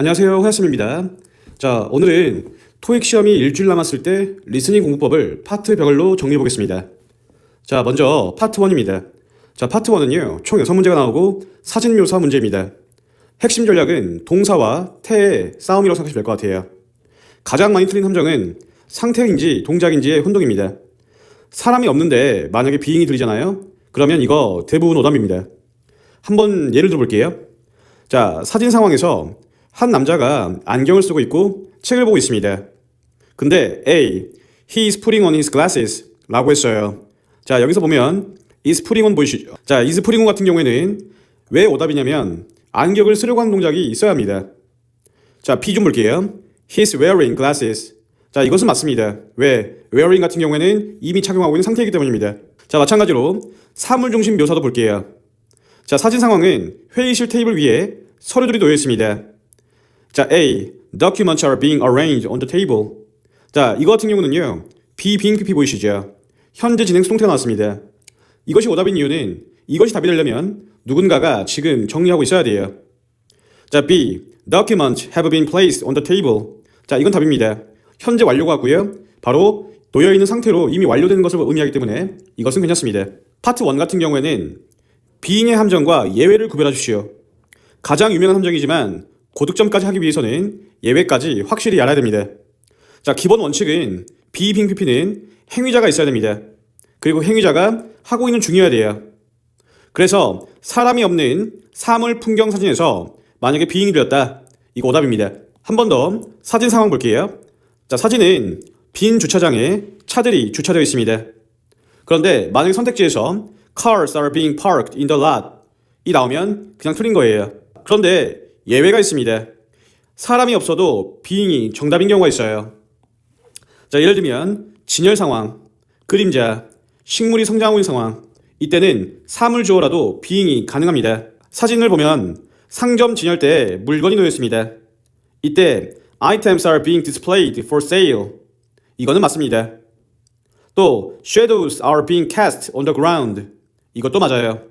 안녕하세요. 호야쌤입니다. 자, 오늘은 토익 시험이 일주일 남았을 때 리스닝 공부법을 파트 별로 정리해 보겠습니다. 자, 먼저 파트 1입니다. 자, 파트 1은요, 총 6문제가 나오고 사진 묘사 문제입니다. 핵심 전략은 동사와 태의 싸움이라고 생각하시면 될 것 같아요. 가장 많이 틀린 함정은 상태인지 동작인지의 혼동입니다. 사람이 없는데 만약에 비행이 들리잖아요? 그러면 이거 대부분 오답입니다. 한번 예를 들어 볼게요. 자, 사진 상황에서 한 남자가 안경을 쓰고 있고 책을 보고 있습니다. 근데 A, he is putting on his glasses 라고 했어요. 자, 여기서 보면 is putting on 보이시죠? 자, is putting on 같은 경우에는 왜 오답이냐면 안경을 쓰려고 하는 동작이 있어야 합니다. 자, B 좀 볼게요. He's wearing glasses. 자, 이것은 맞습니다. 왜? wearing 같은 경우에는 이미 착용하고 있는 상태이기 때문입니다. 자, 마찬가지로 사물 중심 묘사도 볼게요. 자, 사진 상황은 회의실 테이블 위에 서류들이 놓여 있습니다. 자, A. Documents are being arranged on the table. 자, 이거 같은 경우는요. 비빙피피 보이시죠? 현재 진행 수동태가 나왔습니다. 이것이 오답인 이유는 이것이 답이 되려면 누군가가 지금 정리하고 있어야 돼요. 자, B. Documents have been placed on the table. 자, 이건 답입니다. 현재 완료가 고요 바로 놓여 있는 상태로 이미 완료된 것을 의미하기 때문에 이것은 괜찮습니다. 파트 1 같은 경우에는 비잉의 함정과 예외를 구별해 주시오. 가장 유명한 함정이지만 고득점까지 하기 위해서는 예외까지 확실히 알아야 됩니다. 자, 기본 원칙은 비빙피피는 행위자가 있어야 됩니다. 그리고 행위자가 하고 있는 중이어야 돼요. 그래서 사람이 없는 사물 풍경 사진에서 만약에 비잉이 되었다. 이거 오답입니다. 한 번 더 사진 상황 볼게요. 자, 사진은 빈 주차장에 차들이 주차되어 있습니다. 그런데 만약에 선택지에서 cars are being parked in the lot 이 나오면 그냥 틀린 거예요. 그런데 예외가 있습니다. 사람이 없어도 being이 정답인 경우가 있어요. 자, 예를 들면 진열 상황, 그림자, 식물이 성장하고 있는 상황. 이때는 사물 주어라도 being이 가능합니다. 사진을 보면 상점 진열대에 물건이 놓여 있습니다. 이때 items are being displayed for sale. 이거는 맞습니다. 또 shadows are being cast on the ground. 이것도 맞아요.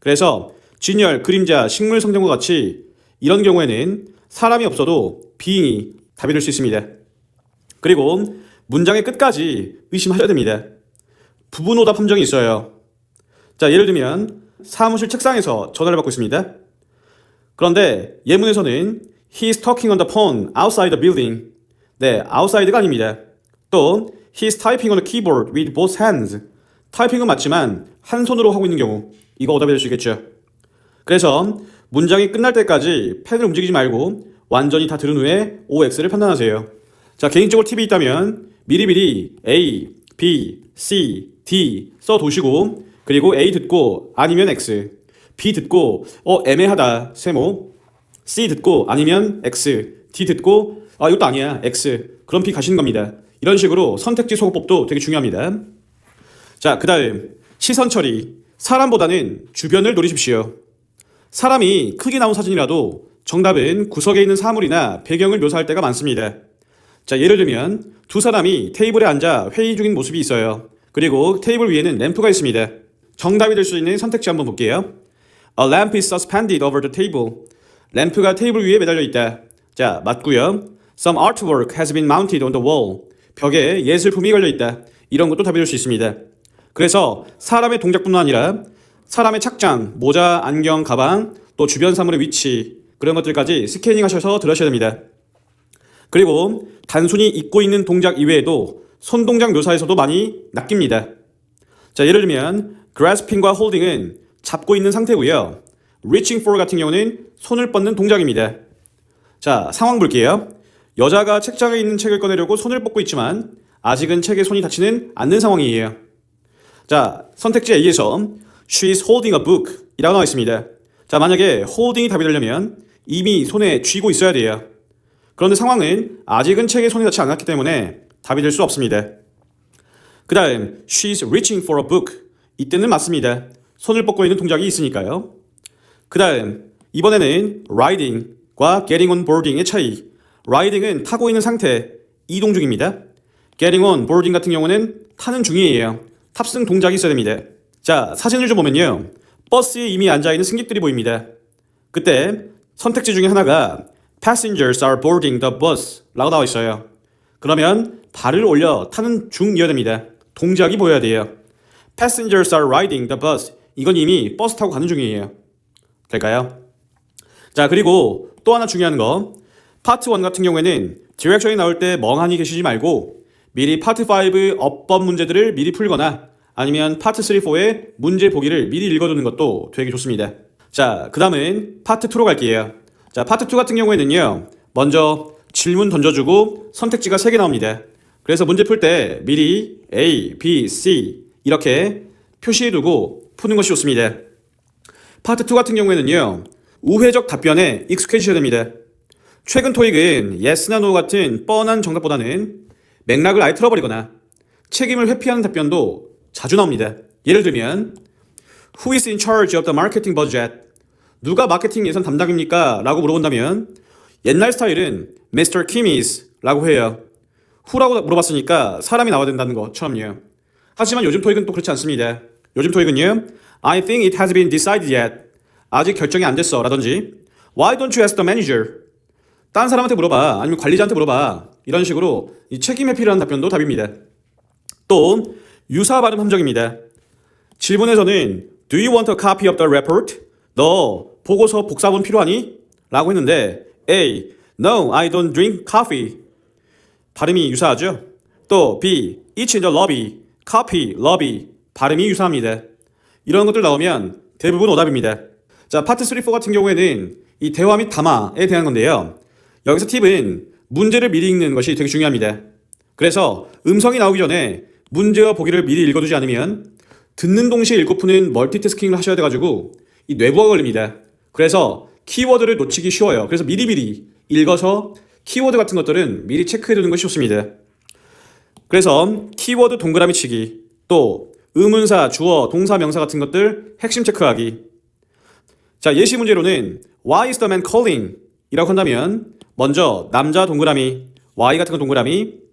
그래서 진열, 그림자, 식물 성장과 같이 이런 경우에는 사람이 없어도 being이 답이 될 수 있습니다. 그리고 문장의 끝까지 의심하셔야 됩니다. 부분 오답 함정이 있어요. 자, 예를 들면 사무실 책상에서 전화를 받고 있습니다. 그런데 예문에서는 He's talking on the phone outside the building. 네, outside가 아닙니다. 또 He's typing on the keyboard with both hands. 타이핑은 맞지만 한 손으로 하고 있는 경우 이거 오답이 될 수 있겠죠. 그래서 문장이 끝날 때까지 펜을 움직이지 말고 완전히 다 들은 후에 OX를 판단하세요. 자, 개인적으로 팁이 있다면 미리미리 A, B, C, D 써 두시고 그리고 A 듣고 아니면 X, B 듣고 어 애매하다 세모, C 듣고 아니면 X, D 듣고 아 이것도 아니야 X 그럼 B 가시는 겁니다. 이런 식으로 선택지 소거법도 되게 중요합니다. 자, 그 다음 시선 처리. 사람보다는 주변을 노리십시오. 사람이 크게 나온 사진이라도 정답은 구석에 있는 사물이나 배경을 묘사할 때가 많습니다. 자, 예를 들면 두 사람이 테이블에 앉아 회의 중인 모습이 있어요. 그리고 테이블 위에는 램프가 있습니다. 정답이 될 수 있는 선택지 한번 볼게요. A lamp is suspended over the table. 램프가 테이블 위에 매달려 있다. 자, 맞고요. Some artwork has been mounted on the wall. 벽에 예술품이 걸려 있다. 이런 것도 답이 될 수 있습니다. 그래서 사람의 동작뿐만 아니라 사람의 착장, 모자, 안경, 가방, 또 주변 사물의 위치 그런 것들까지 스캐닝 하셔서 들으셔야 됩니다. 그리고 단순히 입고 있는 동작 이외에도 손 동작 묘사에서도 많이 낚입니다. 자, 예를 들면 grasping과 holding은 잡고 있는 상태고요. reaching for 같은 경우는 손을 뻗는 동작입니다. 자, 상황 볼게요. 여자가 책장에 있는 책을 꺼내려고 손을 뻗고 있지만 아직은 책에 손이 닿지는 않는 상황이에요. 자, 선택지 A에서 She's holding a book 이라고 나와 있습니다. 자, 만약에 holding이 답이 되려면 이미 손에 쥐고 있어야 돼요. 그런데 상황은 아직은 책에 손이 닿지 않았기 때문에 답이 될 수 없습니다. 그 다음, she's reaching for a book. 이때는 맞습니다. 손을 뻗고 있는 동작이 있으니까요. 그 다음, 이번에는 riding과 getting on boarding의 차이. riding은 타고 있는 상태, 이동 중입니다. getting on boarding 같은 경우는 타는 중이에요. 탑승 동작이 있어야 됩니다. 자, 사진을 좀 보면요. 버스에 이미 앉아있는 승객들이 보입니다. 그때 선택지 중에 하나가 Passengers are boarding the bus 라고 나와 있어요. 그러면 발을 올려 타는 중이어야 됩니다. 동작이 보여야 돼요. Passengers are riding the bus. 이건 이미 버스 타고 가는 중이에요. 될까요? 자, 그리고 또 하나 중요한 거. 파트 1 같은 경우에는 디렉션이 나올 때 멍하니 계시지 말고 미리 파트 5 어법 문제들을 미리 풀거나 아니면 파트 3, 4의 문제 보기를 미리 읽어두는 것도 되게 좋습니다. 자, 그 다음은 파트 2로 갈게요. 자, 파트 2 같은 경우에는요. 먼저 질문 던져주고 선택지가 3개 나옵니다. 그래서 문제 풀 때 미리 A, B, C 이렇게 표시해두고 푸는 것이 좋습니다. 파트 2 같은 경우에는요. 우회적 답변에 익숙해지셔야 됩니다. 최근 토익은 예스나 노 같은 뻔한 정답보다는 맥락을 아예 틀어버리거나 책임을 회피하는 답변도 자주 나옵니다. 예를 들면 Who is in charge of the marketing budget? 누가 마케팅 예산 담당입니까? 라고 물어본다면 옛날 스타일은 Mr. Kim is 라고 해요. who라고 물어봤으니까 사람이 나와야 된다는 것처럼요. 하지만 요즘 토익은 또 그렇지 않습니다. 요즘 토익은요. I think it has been decided yet. 아직 결정이 안 됐어. 라든지 Why don't you ask the manager? 딴 사람한테 물어봐. 아니면 관리자한테 물어봐. 이런 식으로 이 책임 회피라는 답변도 답입니다. 또 유사 발음 함정입니다. 질문에서는 Do you want a copy of the report? 너 보고서 복사본 필요하니? 라고 했는데 A. No, I don't drink coffee. 발음이 유사하죠? 또 B. It's in the lobby. Copy, lobby. 발음이 유사합니다. 이런 것들 나오면 대부분 오답입니다. 자, 파트 3, 4 같은 경우에는 이 대화 및 담화에 대한 건데요. 여기서 팁은 문제를 미리 읽는 것이 되게 중요합니다. 그래서 음성이 나오기 전에 문제와 보기를 미리 읽어두지 않으면 듣는 동시에 읽고 푸는 멀티태스킹을 하셔야 돼가지고 이 뇌부가 걸립니다. 그래서 키워드를 놓치기 쉬워요. 그래서 미리미리 읽어서 키워드 같은 것들은 미리 체크해두는 것이 좋습니다. 그래서 키워드 동그라미 치기, 또 의문사, 주어, 동사, 명사 같은 것들 핵심 체크하기. 자, 예시 문제로는 Why is the man calling? 이라고 한다면 먼저 남자 동그라미, why 같은 거 동그라미,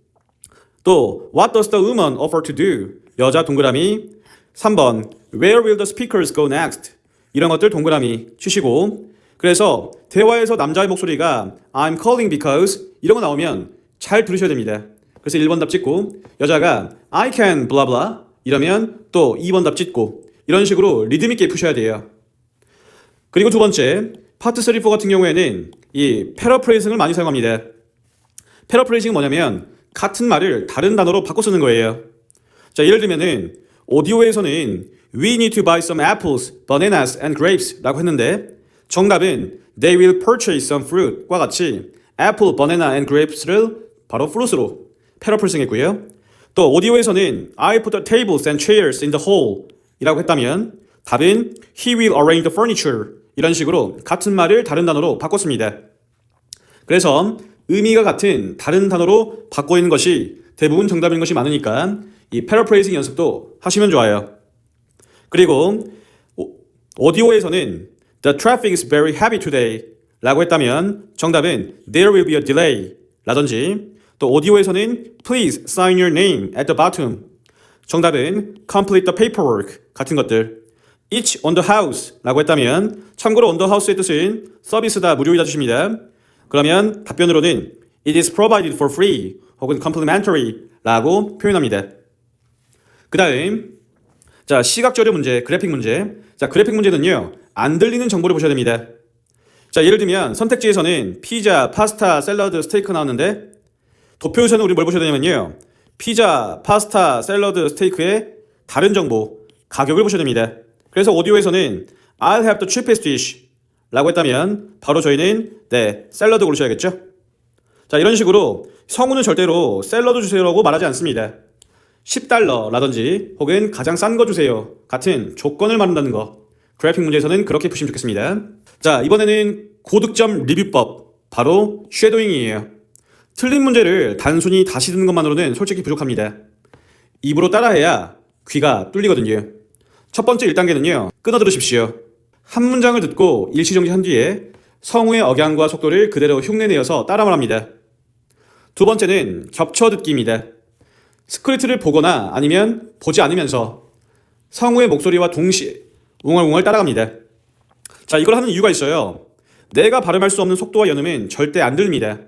또 What does the woman offer to do? 여자 동그라미, 3번 Where will the speakers go next? 이런 것들 동그라미 치시고 그래서 대화에서 남자의 목소리가 I'm calling because 이런 거 나오면 잘 들으셔야 됩니다. 그래서 1번 답 찍고 여자가 I can blah blah 이러면 또 2번 답 찍고 이런 식으로 리듬 있게 푸셔야 돼요. 그리고 두 번째 파트 3, 4 같은 경우에는 이 패러프레이징을 많이 사용합니다. 패러프레이징은 뭐냐면 같은 말을 다른 단어로 바꿔 쓰는 거예요. 자, 예를 들면은 오디오에서는 We need to buy some apples, bananas and grapes 라고 했는데 정답은 They will purchase some fruit과 같이 apple, banana and grapes를 바로 fruit으로 패러프레이징 했고요. 또 오디오에서는 I put the tables and chairs in the hall 이라고 했다면 답은 He will arrange the furniture 이런 식으로 같은 말을 다른 단어로 바꿨습니다. 그래서 의미가 같은 다른 단어로 바꿔 있는 것이 대부분 정답인 것이 많으니까 이 패러프레이징 연습도 하시면 좋아요. 그리고 오- 오디오에서는 The traffic is very heavy today 라고 했다면 정답은 There will be a delay 라든지 또 오디오에서는 Please sign your name at the bottom 정답은 Complete the paperwork 같은 것들 Each on the house 라고 했다면 참고로 on the house의 뜻은 서비스다 무료이다 뜻입니다. 그러면 답변으로는 It is provided for free 혹은 complimentary 라고 표현합니다. 그 다음 자 시각조류 문제, 그래픽 문제 자 그래픽 문제는요 안 들리는 정보를 보셔야 됩니다. 자 예를 들면 선택지에서는 피자, 파스타, 샐러드, 스테이크 나왔는데 도표에서는 우리 뭘 보셔야 되냐면요 피자, 파스타, 샐러드, 스테이크의 다른 정보 가격을 보셔야 됩니다. 그래서 오디오에서는 I'll have the cheapest dish 라고 했다면 바로 저희는 네 샐러드 고르셔야겠죠. 자 이런 식으로 성우는 절대로 샐러드 주세요라고 말하지 않습니다. 10달러라든지 혹은 가장 싼 거 주세요 같은 조건을 말한다는 거 그래픽 문제에서는 그렇게 푸시면 좋겠습니다. 자 이번에는 고득점 리뷰법 바로 쉐도잉이에요. 틀린 문제를 단순히 다시 듣는 것만으로는 솔직히 부족합니다. 입으로 따라해야 귀가 뚫리거든요. 첫 번째 1단계는요. 끊어 들으십시오. 한 문장을 듣고 일시정지한 뒤에 성우의 억양과 속도를 그대로 흉내내어서 따라 말합니다. 두 번째는 겹쳐 듣기입니다. 스크립트를 보거나 아니면 보지 않으면서 성우의 목소리와 동시에 웅얼웅얼 따라갑니다. 자, 이걸 하는 이유가 있어요. 내가 발음할 수 없는 속도와 연음은 절대 안 들립니다.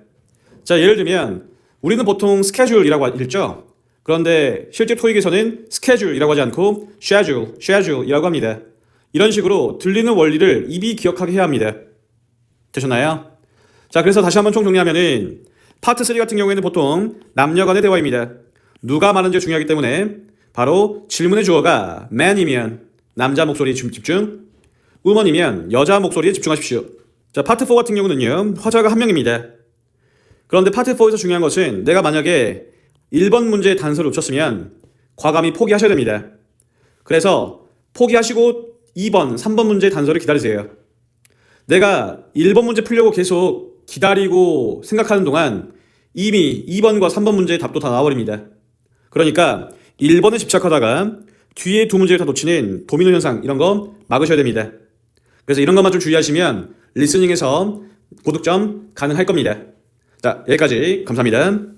자, 예를 들면 우리는 보통 스케줄이라고 읽죠. 그런데 실제 토익에서는 스케줄이라고 하지 않고 schedule, schedule이라고 합니다. 이런 식으로 들리는 원리를 입이 기억하게 해야 합니다. 되셨나요? 자, 그래서 다시 한번 총 정리하면은 파트 3 같은 경우에는 보통 남녀 간의 대화입니다. 누가 말하는지 중요하기 때문에 바로 질문의 주어가 man이면 남자 목소리에 집- 집중, woman이면 여자 목소리에 집중하십시오. 자, 파트 4 같은 경우는요. 화자가 한 명입니다. 그런데 파트 4에서 중요한 것은 내가 만약에 1번 문제의 단서를 놓쳤으면 과감히 포기하셔야 됩니다. 그래서 포기하시고 2번, 3번 문제의 단서를 기다리세요. 내가 1번 문제 풀려고 계속 기다리고 생각하는 동안 이미 2번과 3번 문제의 답도 다 나와버립니다. 그러니까 1번에 집착하다가 뒤에 두 문제를 다 놓치는 도미노 현상 이런 거 막으셔야 됩니다. 그래서 이런 것만 좀 주의하시면 리스닝에서 고득점 가능할 겁니다. 자, 여기까지 감사합니다.